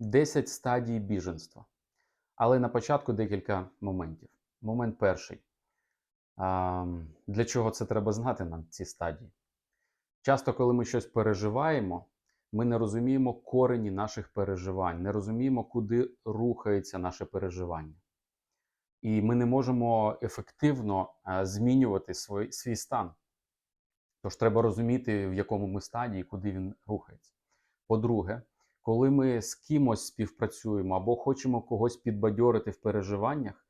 10 стадій біженства. Але на початку декілька моментів. Момент перший. Для чого це треба знати нам ці стадії? Часто, коли ми щось переживаємо, ми не розуміємо корені наших переживань, не розуміємо, куди рухається наше переживання. І ми не можемо ефективно змінювати свій, свій стан. Тож треба розуміти, в якому ми стадії, куди він рухається. По-друге, коли ми з кимось співпрацюємо або хочемо когось підбадьорити в переживаннях,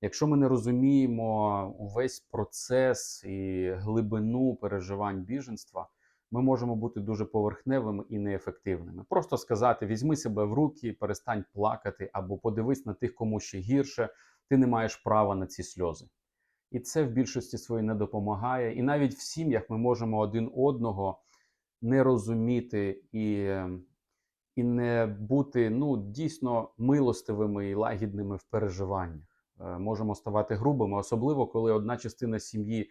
якщо ми не розуміємо увесь процес і глибину переживань біженства, ми можемо бути дуже поверхневими і неефективними. Просто сказати: візьми себе в руки, перестань плакати, або подивись на тих, кому ще гірше, ти не маєш права на ці сльози. І це в більшості своїй не допомагає. І навіть в сім'ях ми можемо один одного не розуміти і і не бути ну, дійсно милостивими і лагідними в переживаннях. Е, Можемо ставати грубими, особливо коли одна частина сім'ї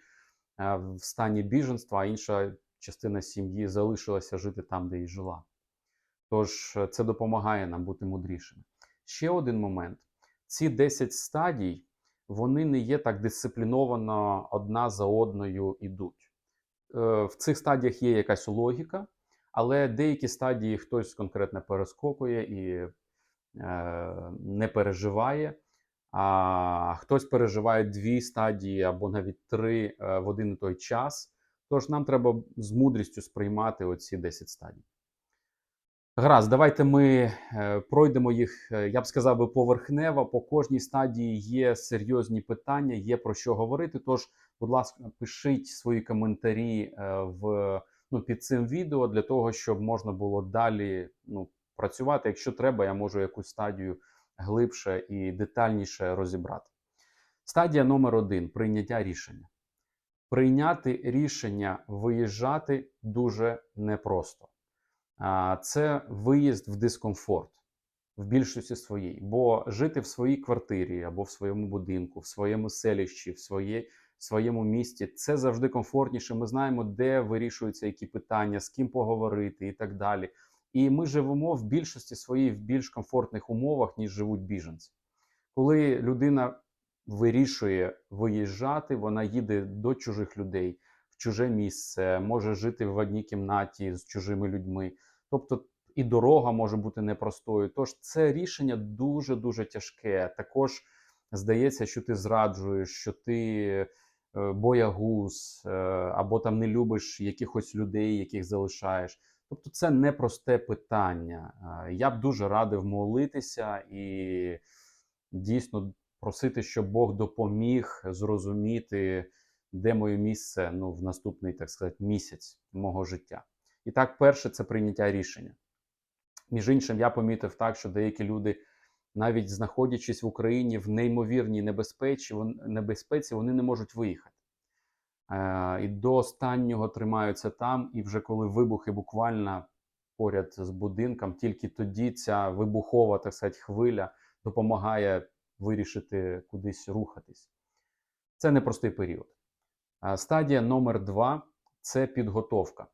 е, в стані біженства, а інша частина сім'ї залишилася жити там, де і жила. Тож е, це допомагає нам бути мудрішими. Ще один момент: ці 10 стадій вони не є так дисципліновано одна за одною ідуть. В цих стадіях є якась логіка, але деякі стадії хтось конкретно перескокує і е, не переживає. А хтось переживає дві стадії або навіть три е, в один і той час. Тож нам треба з мудрістю сприймати оці 10 стадій. Гаразд, давайте ми е, пройдемо їх, е, я б сказав би, поверхнево. По кожній стадії є серйозні питання, є про що говорити. Тож, будь ласка, пишіть свої коментарі в, ну, під цим відео для того, щоб можна було далі ну, працювати. Якщо треба, я можу якусь стадію глибше і детальніше розібрати. Стадія номер один прийняття рішення. Прийняти рішення виїжджати дуже непросто. Це виїзд в дискомфорт в більшості своїй, бо жити в своїй квартирі або в своєму будинку, в своєму селищі, в своє, в своєму місті це завжди комфортніше. Ми знаємо, де вирішуються які питання, з ким поговорити і так далі. І ми живемо в більшості своїй в більш комфортних умовах, ніж живуть біженці. Коли людина вирішує виїжджати, вона їде до чужих людей в чуже місце, може жити в одній кімнаті з чужими людьми. Тобто і дорога може бути непростою. Тож це рішення дуже дуже тяжке. Також здається, що ти зраджуєш, що ти боягуз, е, або там не любиш якихось людей, яких залишаєш. Тобто, це непросте питання. Е, Я б дуже радив молитися і дійсно просити, щоб Бог допоміг зрозуміти, де моє місце ну, в наступний, так сказати, місяць мого життя. І так, перше, це прийняття рішення. Між іншим, я помітив так, що деякі люди, навіть знаходячись в Україні в неймовірній небезпеці, небезпеці вони не можуть виїхати. Е, і до останнього тримаються там, і вже коли вибухи буквально поряд з будинком, тільки тоді ця вибухова так сказати, хвиля допомагає вирішити кудись рухатись. Це непростий період. Е, стадія номер два це підготовка.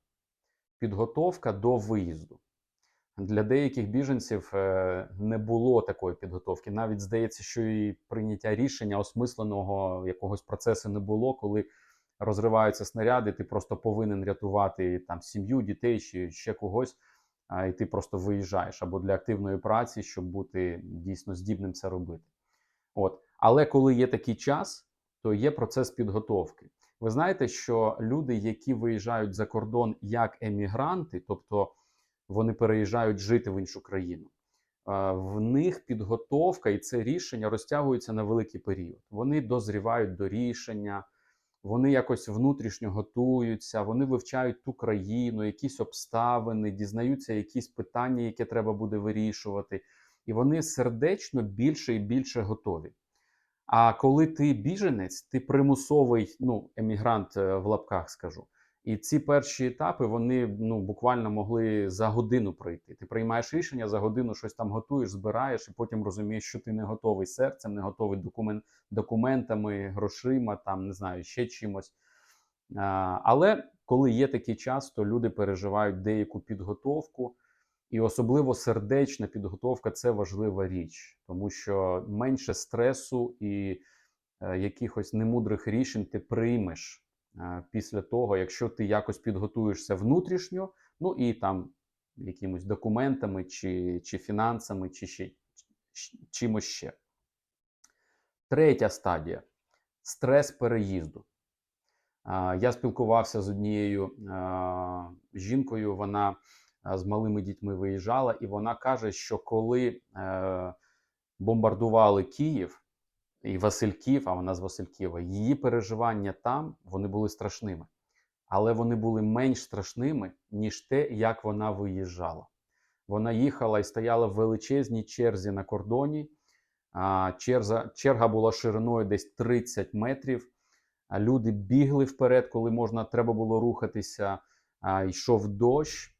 Підготовка до виїзду. Для деяких біженців е, не було такої підготовки. Навіть здається, що і прийняття рішення осмисленого якогось процесу не було, коли розриваються снаряди, ти просто повинен рятувати там сім'ю, дітей чи ще когось, і ти просто виїжджаєш або для активної праці, щоб бути дійсно здібним це робити. От. Але коли є такий час, то є процес підготовки. Ви знаєте, що люди, які виїжджають за кордон як емігранти, тобто вони переїжджають жити в іншу країну, в них підготовка і це рішення розтягуються на великий період. Вони дозрівають до рішення, вони якось внутрішньо готуються, вони вивчають ту країну, якісь обставини, дізнаються якісь питання, які треба буде вирішувати, і вони сердечно більше і більше готові. А коли ти біженець, ти примусовий ну, емігрант в лапках скажу. І ці перші етапи вони ну буквально могли за годину пройти. Ти приймаєш рішення за годину, щось там готуєш, збираєш, і потім розумієш, що ти не готовий серцем, не готовий документ, документами, грошима, там не знаю, ще чимось. А, Але коли є такий час, то люди переживають деяку підготовку. І особливо сердечна підготовка це важлива річ, тому що менше стресу і е, якихось немудрих рішень ти приймеш після того, якщо ти якось підготуєшся внутрішньо, ну і там якимось документами, чи, чи фінансами, чи ще чимось ще. Третя стадія стрес переїзду. Я спілкувався з однією жінкою, вона з малими дітьми виїжджала, і вона каже, що коли е, бомбардували Київ і Васильків, а вона з Василькова, її переживання там вони були страшними, але вони були менш страшними, ніж те, як вона виїжджала. Вона їхала і стояла в величезній черзі на кордоні. Черза, черга була шириною десь 30 метрів. Люди бігли вперед, коли можна треба було рухатися. Йшов дощ,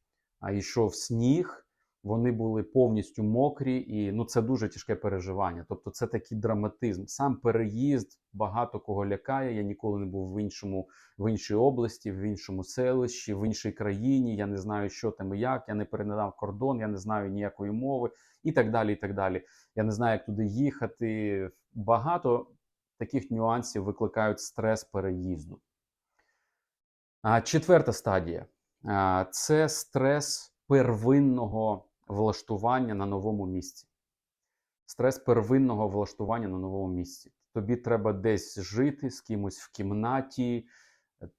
йшов сніг. Вони були повністю мокрі, і ну це дуже тяжке переживання. Тобто, це такий драматизм. Сам переїзд багато кого лякає. Я ніколи не був в іншому, в іншій області, в іншому селищі, в іншій країні. Я не знаю, що там і як. Я не передав кордон, я не знаю ніякої мови, і так далі. І так далі. Я не знаю, як туди їхати. Багато таких нюансів викликають стрес переїзду. А, четверта стадія це стрес первинного влаштування на новому місці. Стрес первинного влаштування на новому місці. Тобі треба десь жити з кимось в кімнаті,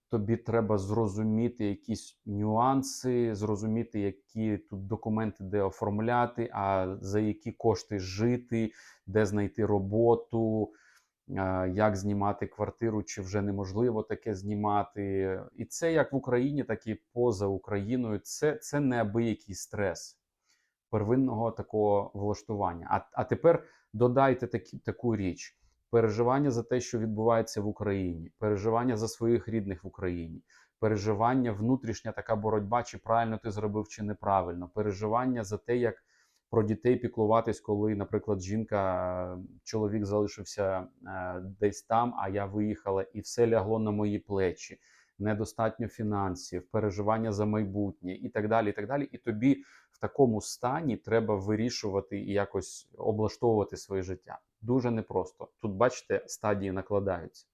тобі треба зрозуміти якісь нюанси, зрозуміти, які тут документи де оформляти, а за які кошти жити, де знайти роботу, як знімати квартиру, чи вже неможливо таке знімати. І це як в Україні, так і поза Україною. Це, це неабиякий стрес первинного такого влаштування. А, а тепер додайте такі, таку річ: переживання за те, що відбувається в Україні, переживання за своїх рідних в Україні, переживання, внутрішня така боротьба, чи правильно ти зробив, чи неправильно, переживання за те, як про дітей піклуватись, коли, наприклад, жінка, чоловік залишився е, десь там, а я виїхала, і все лягло на мої плечі. Недостатньо фінансів, переживання за майбутнє і так далі. І так далі. І тобі в такому стані треба вирішувати і якось облаштовувати своє життя. Дуже непросто. Тут, бачите, стадії накладаються.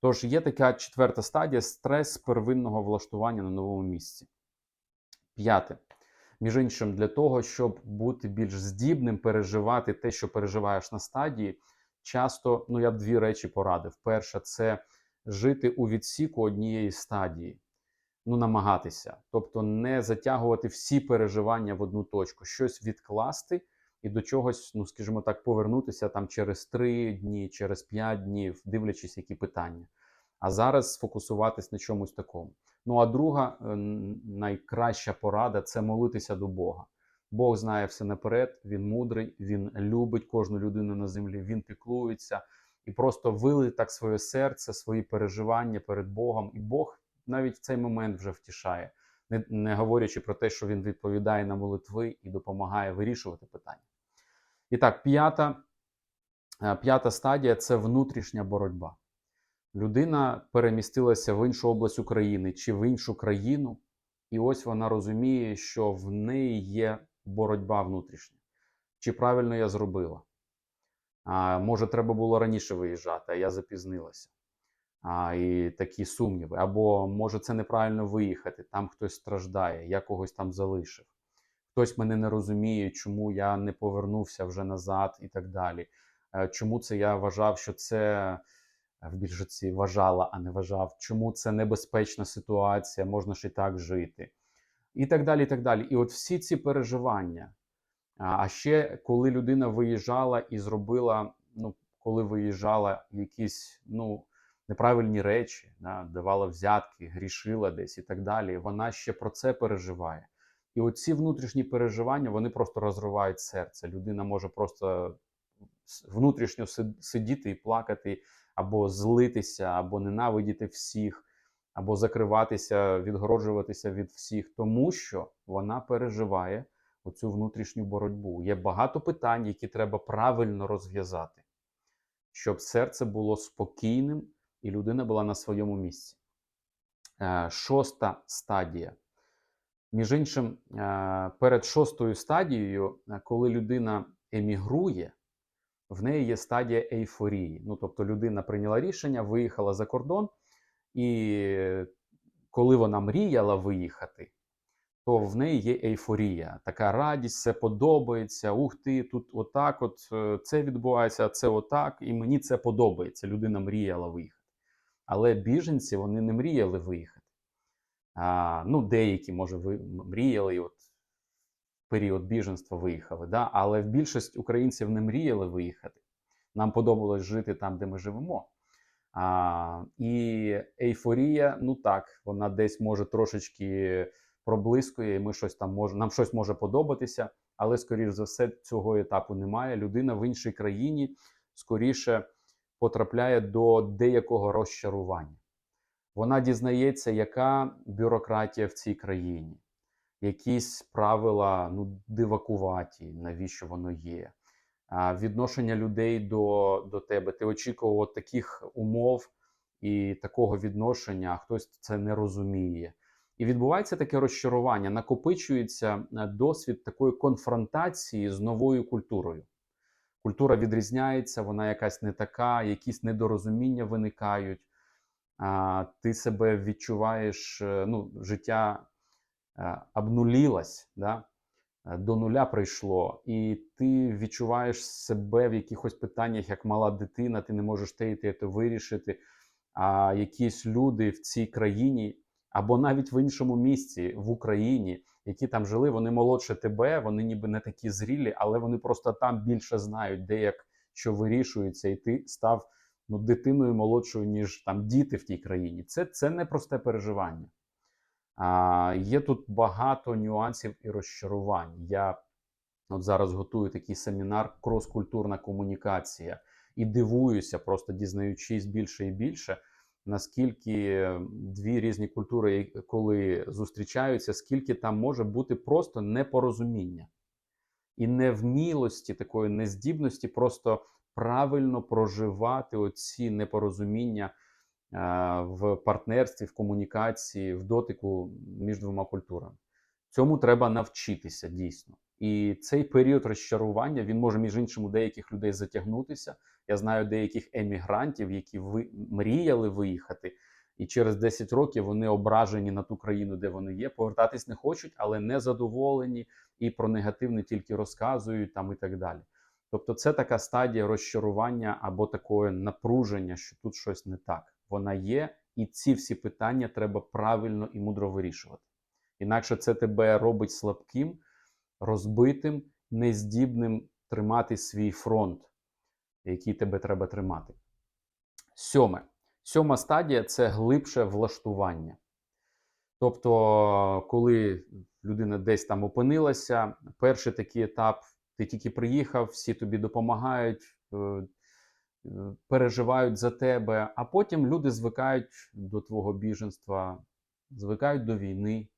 Тож є така четверта стадія стрес первинного влаштування на новому місці. П'яте. Між іншим, для того, щоб бути більш здібним, переживати те, що переживаєш на стадії, часто ну я б дві речі порадив. Перша це жити у відсіку однієї стадії, ну намагатися, тобто не затягувати всі переживання в одну точку, щось відкласти і до чогось, ну скажімо так, повернутися там через три дні, через п'ять днів, дивлячись, які питання. А зараз сфокусуватись на чомусь такому. Ну а друга е, найкраща порада це молитися до Бога. Бог знає все наперед, він мудрий, він любить кожну людину на землі, він піклується і просто вили так своє серце, свої переживання перед Богом. І Бог навіть в цей момент вже втішає, не, не говорячи про те, що він відповідає на молитви і допомагає вирішувати питання. І так, п'ята, е, п'ята стадія це внутрішня боротьба. Людина перемістилася в іншу область України чи в іншу країну, і ось вона розуміє, що в неї є боротьба внутрішня. Чи правильно я зробила? А, може, треба було раніше виїжджати, а я запізнилася. А, і такі сумніви. Або може це неправильно виїхати, там хтось страждає, я когось там залишив. Хтось мене не розуміє, чому я не повернувся вже назад і так далі. Е, Чому це я вважав, що це е, в більшості вважала, а не вважав, чому це небезпечна ситуація, можна ж і так жити. І так далі. І так далі. І от всі ці переживання. А ще коли людина виїжджала і зробила, ну, коли виїжджала якісь ну, неправильні речі, да, давала взятки, грішила десь і так далі, вона ще про це переживає. І оці внутрішні переживання вони просто розривають серце. Людина може просто внутрішньо сидіти і плакати, або злитися, або ненавидіти всіх, або закриватися, відгороджуватися від всіх, тому що вона переживає оцю внутрішню боротьбу. Є багато питань, які треба правильно розв'язати, щоб серце було спокійним і людина була на своєму місці. Е, Шоста стадія Між іншим, е, перед шостою стадією, е, коли людина емігрує, в неї є стадія ейфорії. Ну, тобто людина прийняла рішення, виїхала за кордон, і коли вона мріяла виїхати, то в неї є ейфорія, така радість, все подобається. Ух ти, тут отак, от е, це відбувається, а це отак, і мені це подобається. Людина мріяла виїхати. Але біженці вони не мріяли виїхати. А, ну, деякі, може, ви мріяли і от в період біженства виїхали. Да? Але більшість українців не мріяли виїхати. Нам подобалось жити там, де ми живемо. А, і ейфорія, ну так, вона десь може трошечки проблискує, і ми щось там може, нам щось може подобатися, але, скоріш за все, цього етапу немає. Людина в іншій країні скоріше потрапляє до деякого розчарування. Вона дізнається, яка бюрократія в цій країні, якісь правила ну, дивакуваті, навіщо воно є. Відношення людей до, до тебе. Ти очікував таких умов і такого відношення, а хтось це не розуміє. І відбувається таке розчарування, накопичується е, досвід такої конфронтації з новою культурою. Культура відрізняється, вона якась не така, якісь недорозуміння виникають. А, Ти себе відчуваєш, е, ну, життя е, обнулілось, да? до нуля прийшло, і ти відчуваєш себе в якихось питаннях як мала дитина, ти не можеш те і те вирішити. А якісь люди в цій країні або навіть в іншому місці в Україні, які там жили, вони молодше тебе, вони ніби не такі зрілі, але вони просто там більше знають, де як що вирішується, і ти став ну, дитиною молодшою, ніж там діти в тій країні. Це це не просте переживання. А, Є тут багато нюансів і розчарувань. Я от зараз готую такий семінар Кроскультурна комунікація і дивуюся, просто дізнаючись більше і більше наскільки дві різні культури, коли зустрічаються, скільки там може бути просто непорозуміння і невмілості, такої нездібності, просто правильно проживати оці непорозуміння в партнерстві, в комунікації, в дотику між двома культурами. Цьому треба навчитися дійсно. І цей період розчарування він може між іншим у деяких людей затягнутися. Я знаю деяких емігрантів, які ви мріяли виїхати, і через 10 років вони ображені на ту країну, де вони є. Повертатись не хочуть, але не задоволені і про негативне тільки розказують там і так далі. Тобто, це така стадія розчарування або такое напруження, що тут щось не так. Вона є, і ці всі питання треба правильно і мудро вирішувати. Інакше це тебе робить слабким, розбитим, нездібним тримати свій фронт який тебе треба тримати. Сьоме. Сьома стадія це глибше влаштування. Тобто, коли людина десь там опинилася, перший такий етап, ти тільки приїхав, всі тобі допомагають, е, е, переживають за тебе, а потім люди звикають до твого біженства, звикають до війни,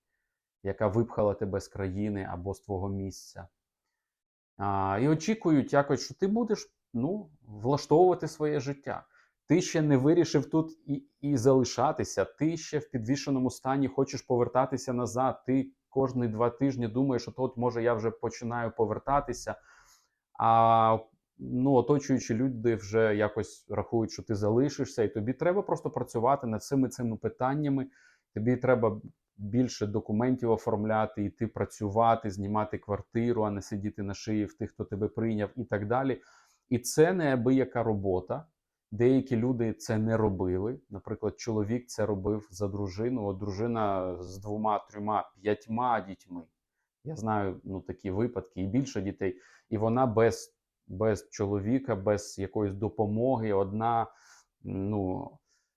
яка випхала тебе з країни або з твого місця. І очікують якось, що ти будеш ну, влаштовувати своє життя. Ти ще не вирішив тут і і залишатися. Ти ще в підвішеному стані хочеш повертатися назад. Ти кожні два тижні думаєш, що от може я вже починаю повертатися. А ну, оточуючі люди вже якось рахують, що ти залишишся, і тобі треба просто працювати над цими цими питаннями. Тобі треба більше документів оформляти, йти працювати, знімати квартиру, а не сидіти на шиї в тих, хто тебе прийняв, і так далі. І це неабияка робота. Деякі люди це не робили. Наприклад, чоловік це робив за дружину, от дружина з двома, трьома, п'ятьма дітьми. Я знаю ну, такі випадки і більше дітей. І вона без без чоловіка, без якоїсь допомоги, одна, ну,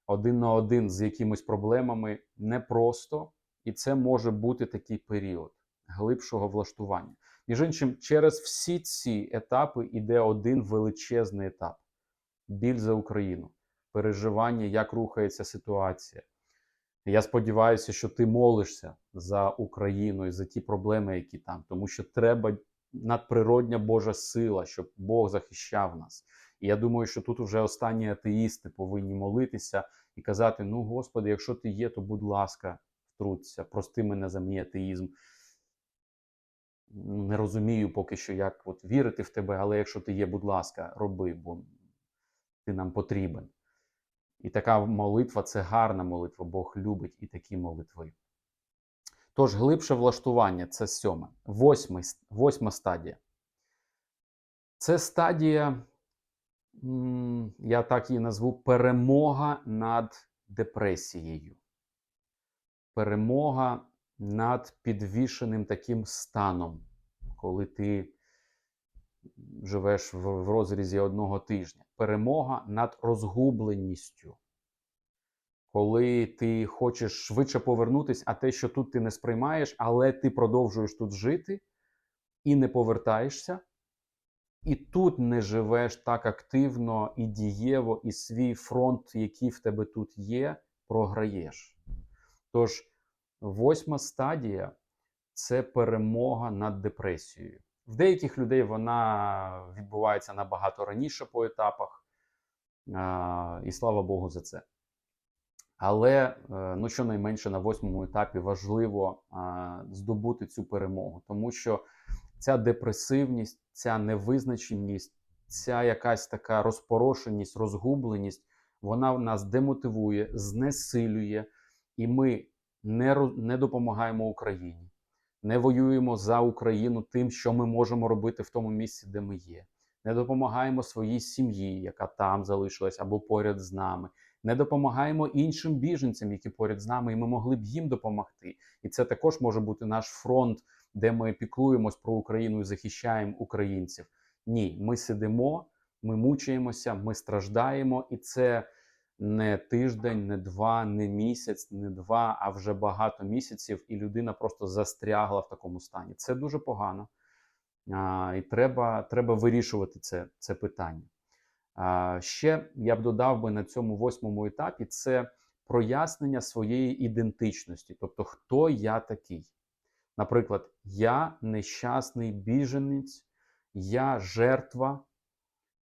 один на один з якимись проблемами непросто. І це може бути такий період глибшого влаштування. Між іншим, через всі ці етапи йде один величезний етап: біль за Україну, переживання, як рухається ситуація. Я сподіваюся, що ти молишся за Україну і за ті проблеми, які там, тому що треба надприродня Божа сила, щоб Бог захищав нас. І я думаю, що тут вже останні атеїсти повинні молитися і казати: Ну, Господи, якщо ти є, то будь ласка, втруться, прости мене за мій атеїзм. Не розумію поки що, як от вірити в тебе, але якщо ти є, будь ласка, роби, бо ти нам потрібен. І така молитва це гарна молитва, Бог любить і такі молитви. Тож, глибше влаштування це сьоме. Восьмий, восьма стадія. Це стадія, я так її назву, перемога над депресією. Перемога над підвішеним таким станом, коли ти живеш в, розрізі одного тижня. Перемога над розгубленістю. Коли ти хочеш швидше повернутися, а те, що тут ти не сприймаєш, але ти продовжуєш тут жити і не повертаєшся, і тут не живеш так активно і дієво, і свій фронт, який в тебе тут є, програєш. Тож, восьма стадія це перемога над депресією. В деяких людей вона відбувається набагато раніше по етапах, і слава Богу за це. Але е, ну, щонайменше на восьмому етапі важливо здобути цю перемогу, тому що ця депресивність, ця невизначеність, ця якась така розпорошеність, розгубленість, вона нас демотивує, знесилює, і ми не, не допомагаємо Україні, не воюємо за Україну тим, що ми можемо робити в тому місці, де ми є. Не допомагаємо своїй сім'ї, яка там залишилась або поряд з нами. Не допомагаємо іншим біженцям, які поряд з нами, і ми могли б їм допомогти. І це також може бути наш фронт, де ми піклуємось про Україну і захищаємо українців. Ні, ми сидимо, ми мучаємося, ми страждаємо, і це не тиждень, не два, не місяць, не два, а вже багато місяців, і людина просто застрягла в такому стані. Це дуже погано. А, і треба, треба вирішувати це, це питання. А, ще я б додав би на цьому восьмому етапі це прояснення своєї ідентичності, тобто хто я такий. Наприклад, я нещасний біженець, я жертва,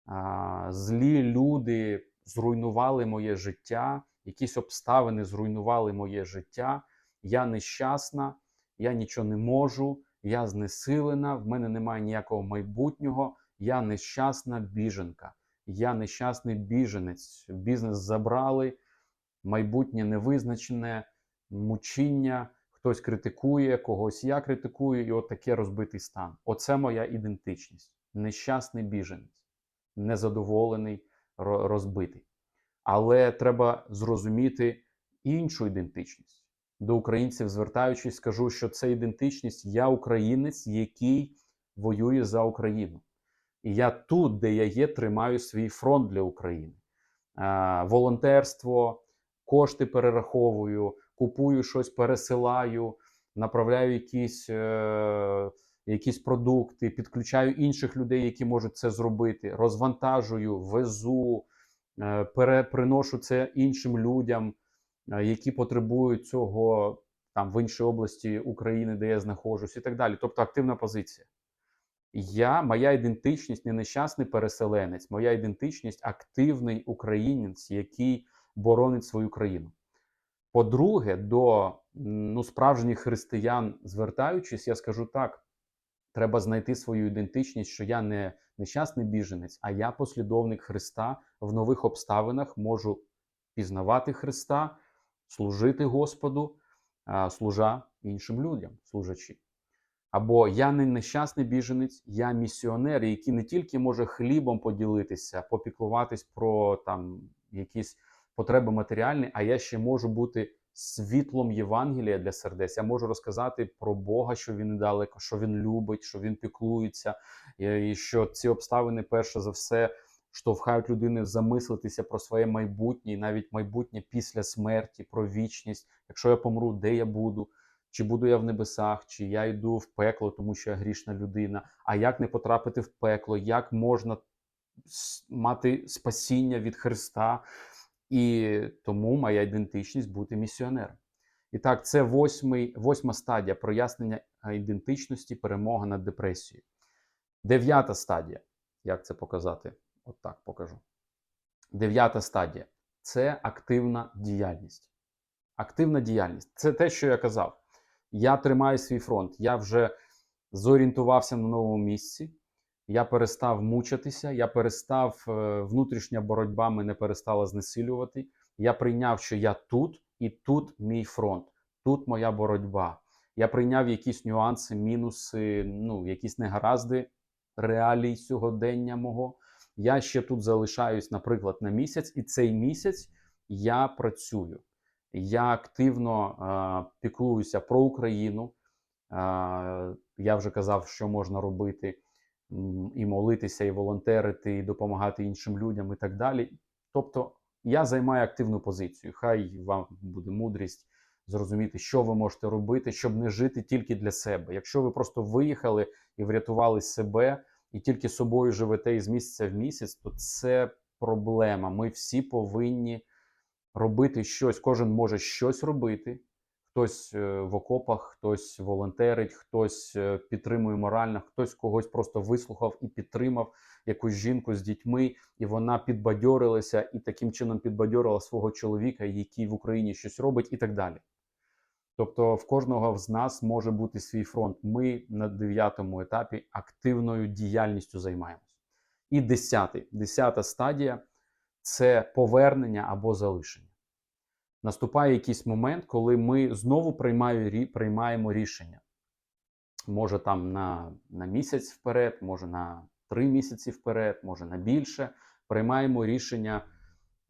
а, злі люди зруйнували моє життя, якісь обставини зруйнували моє життя. Я нещасна, я нічого не можу, я знесилена, в мене немає ніякого майбутнього, я нещасна біженка, я нещасний біженець. Бізнес забрали, майбутнє невизначене, мучіння, хтось критикує, когось я критикую, і от таке розбитий стан. Оце моя ідентичність. Нещасний біженець, незадоволений, розбитий. Але треба зрозуміти іншу ідентичність. До українців, звертаючись, скажу, що це ідентичність я українець, який воює за Україну. І я тут, де я є, тримаю свій фронт для України. Е, волонтерство, кошти перераховую, купую щось, пересилаю, направляю якісь, е, якісь продукти, підключаю інших людей, які можуть це зробити, розвантажую, везу, е, пере, приношу це іншим людям, е, які потребують цього там в іншій області України, де я знаходжусь, і так далі. Тобто активна позиція. Я, моя ідентичність не нещасний переселенець, моя ідентичність активний українець, який боронить свою країну. По-друге, до ну, справжніх християн, звертаючись, я скажу так: треба знайти свою ідентичність, що я не нещасний біженець, а я послідовник Христа в нових обставинах можу пізнавати Христа, служити Господу, служа іншим людям, служачи. Або я не нещасний біженець, я місіонер, який не тільки може хлібом поділитися, попіклуватись про там якісь потреби матеріальні, а я ще можу бути світлом Євангелія для сердець. Я можу розказати про Бога, що він недалеко, що він любить, що він піклується, і що ці обставини, перше за все, штовхають людини замислитися про своє майбутнє, і навіть майбутнє після смерті, про вічність. Якщо я помру, де я буду? Чи буду я в небесах, чи я йду в пекло, тому що я грішна людина. А як не потрапити в пекло? Як можна мати спасіння від Христа? І тому моя ідентичність бути місіонером. І так, це восьмий, восьма стадія прояснення е, ідентичності, перемога над депресією. Дев'ята стадія. Як це показати? От так покажу. Дев'ята стадія це активна діяльність. Активна діяльність це те, що я казав. Я тримаю свій фронт. Я вже зорієнтувався на новому місці. Я перестав мучитися, я перестав е, внутрішня боротьба мене перестала знесилювати. Я прийняв, що я тут, і тут мій фронт, тут моя боротьба. Я прийняв якісь нюанси, мінуси, ну, якісь негаразди реалій сьогодення мого. Я ще тут залишаюсь, наприклад, на місяць, і цей місяць я працюю. Я активно е, піклуюся про Україну. Е, я вже казав, що можна робити і молитися, і волонтерити, і допомагати іншим людям, і так далі. Тобто, я займаю активну позицію. Хай вам буде мудрість зрозуміти, що ви можете робити, щоб не жити тільки для себе. Якщо ви просто виїхали і врятували себе, і тільки собою живете із місяця в місяць, то це проблема. Ми всі повинні робити щось. Кожен може щось робити. Хтось е, в окопах, хтось волонтерить, хтось е, підтримує морально, хтось когось просто вислухав і підтримав якусь жінку з дітьми, і вона підбадьорилася і таким чином підбадьорила свого чоловіка, який в Україні щось робить, і так далі. Тобто в кожного з нас може бути свій фронт. Ми на дев'ятому етапі активною діяльністю займаємось. І десятий, десята стадія це повернення або залишення. Наступає якийсь момент, коли ми знову приймаємо рішення. Може там на, на місяць вперед, може на три місяці вперед, може на більше. Приймаємо рішення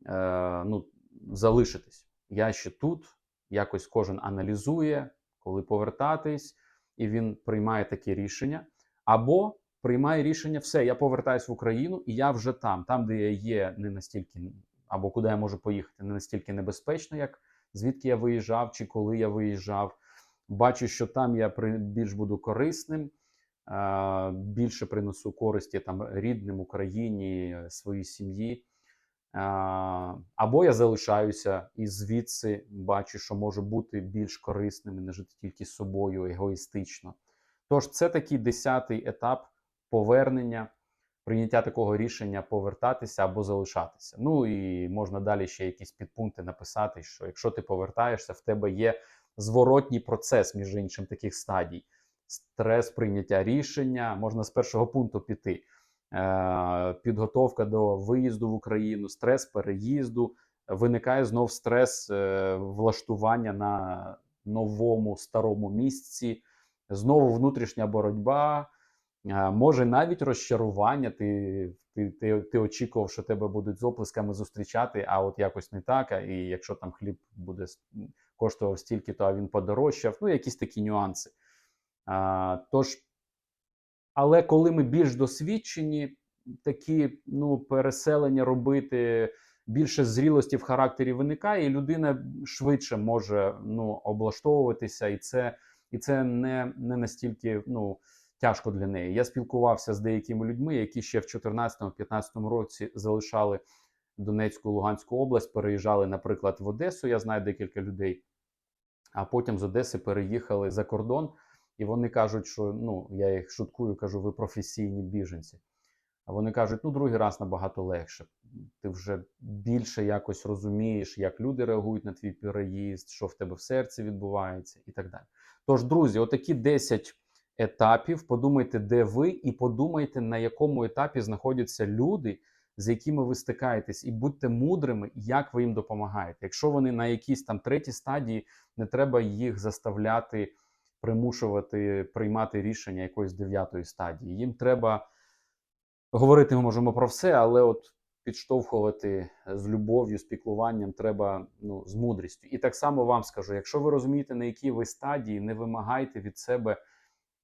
е, ну, залишитись. Я ще тут, якось кожен аналізує, коли повертатись, і він приймає таке рішення. Або приймає рішення, все, я повертаюсь в Україну, і я вже там, там, де я є, не настільки, або куди я можу поїхати, не настільки небезпечно, як звідки я виїжджав, чи коли я виїжджав. Бачу, що там я більш буду корисним, е, більше принесу користі там рідним Україні, своїй сім'ї. Е, Або я залишаюся і звідси бачу, що можу бути більш корисним і не жити тільки собою егоїстично. Тож це такий десятий етап повернення, прийняття такого рішення повертатися або залишатися. Ну і можна далі ще якісь підпункти написати, що якщо ти повертаєшся, в тебе є зворотній процес, між іншим, таких стадій. Стрес прийняття рішення, можна з першого пункту піти. Е, Підготовка до виїзду в Україну, стрес переїзду, виникає знов стрес е, влаштування на новому старому місці, знову внутрішня боротьба, може навіть розчарування. Ти, ти, ти, ти очікував, що тебе будуть з оплесками зустрічати, а от якось не так. І якщо там хліб буде коштував стільки, то він подорожчав. Ну, якісь такі нюанси. А, тож, але коли ми більш досвідчені, такі ну, переселення робити, більше зрілості в характері виникає, і людина швидше може ну, облаштовуватися, і це, і це не, не настільки ну, тяжко для неї. Я спілкувався з деякими людьми, які ще в 2014-2015 році залишали Донецьку Луганську область, переїжджали, наприклад, в Одесу. Я знаю декілька людей, а потім з Одеси переїхали за кордон. І вони кажуть, що ну я їх шуткую, кажу, ви професійні біженці. А вони кажуть, ну другий раз набагато легше. Ти вже більше якось розумієш, як люди реагують на твій переїзд, що в тебе в серці відбувається, і так далі. Тож, друзі, отакі 10 етапів. Подумайте, де ви, і подумайте, на якому етапі знаходяться люди, з якими ви стикаєтесь, і будьте мудрими, як ви їм допомагаєте. Якщо вони на якійсь там третій стадії, не треба їх заставляти примушувати приймати рішення якоїсь дев'ятої стадії. Їм треба говорити, ми можемо про все, але от підштовхувати з любов'ю, з піклуванням треба ну, з мудрістю. І так само вам скажу: якщо ви розумієте, на якій ви стадії, не вимагайте від себе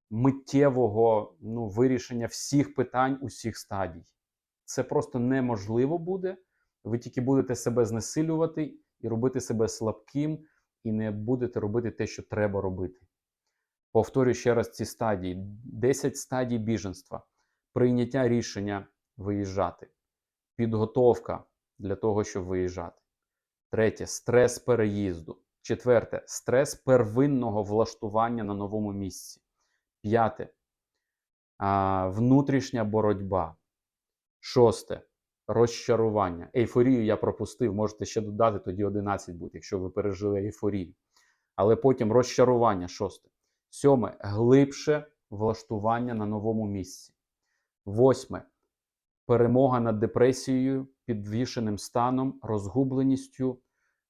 миттєвого ну, вирішення всіх питань усіх стадій. Це просто неможливо буде. Ви тільки будете себе знесилювати і робити себе слабким, і не будете робити те, що треба робити. Повторюю ще раз ці стадії: 10 стадій біженства, прийняття рішення виїжджати, підготовка для того, щоб виїжджати. Третє стрес переїзду. Четверте стрес первинного влаштування на новому місці. П'яте внутрішня боротьба. Шосте розчарування. Ейфорію я пропустив, можете ще додати, тоді 11 буде, якщо ви пережили ейфорію. Але потім розчарування, шосте. Сьоме глибше влаштування на новому місці. Восьме перемога над депресією, підвішеним станом, розгубленістю,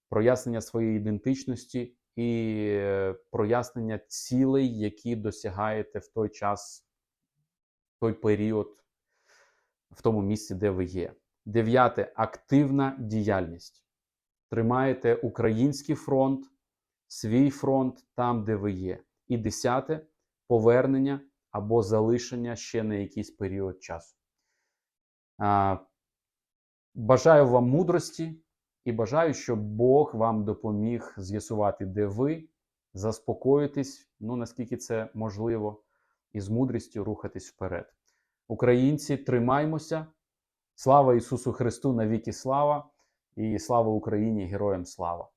прояснення своєї ідентичності і е, прояснення цілей, які досягаєте в той час, в той період, в тому місці, де ви є. Дев'яте активна діяльність. Тримаєте український фронт, свій фронт там, де ви є. І десяте повернення або залишення ще на якийсь період часу. Бажаю вам мудрості і бажаю, щоб Бог вам допоміг з'ясувати, де ви, заспокоїтись, ну наскільки це можливо, і з мудрістю рухатись вперед. Українці, тримаймося. Слава Ісусу Христу, навіки слава, і слава Україні, героям слава!